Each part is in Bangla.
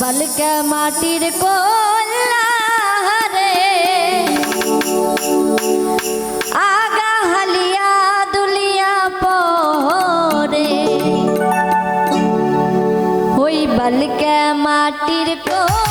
বালকা মাটির কোলা রে আগা হালিয়া দুলিয়া পরে ওই বালকা মাটির কোলা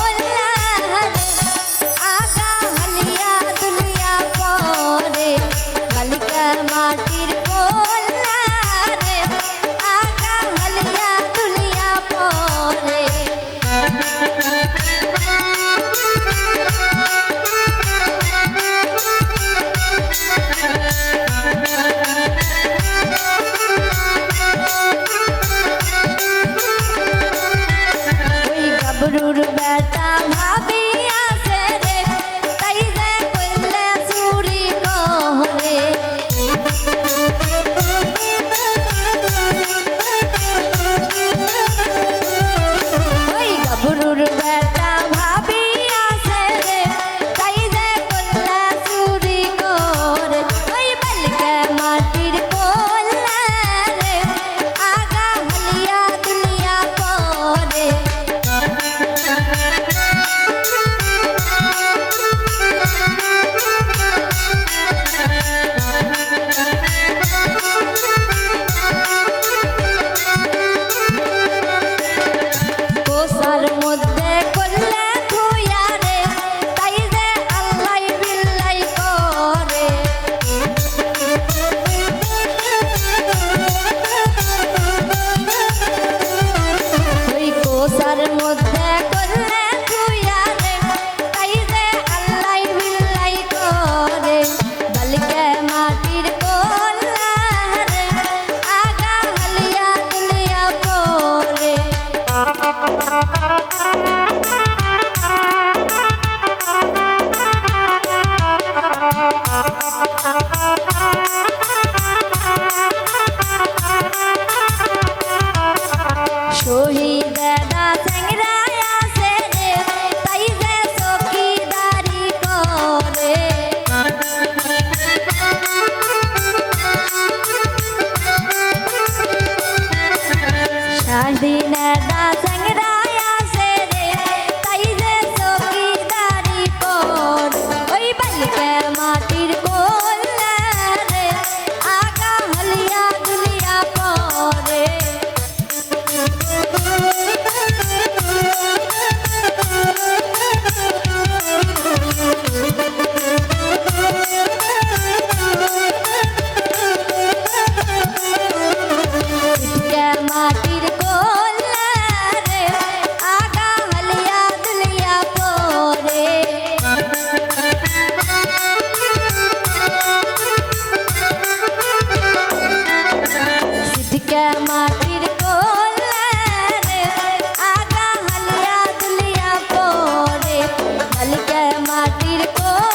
dinh đã dành ra মাটির কো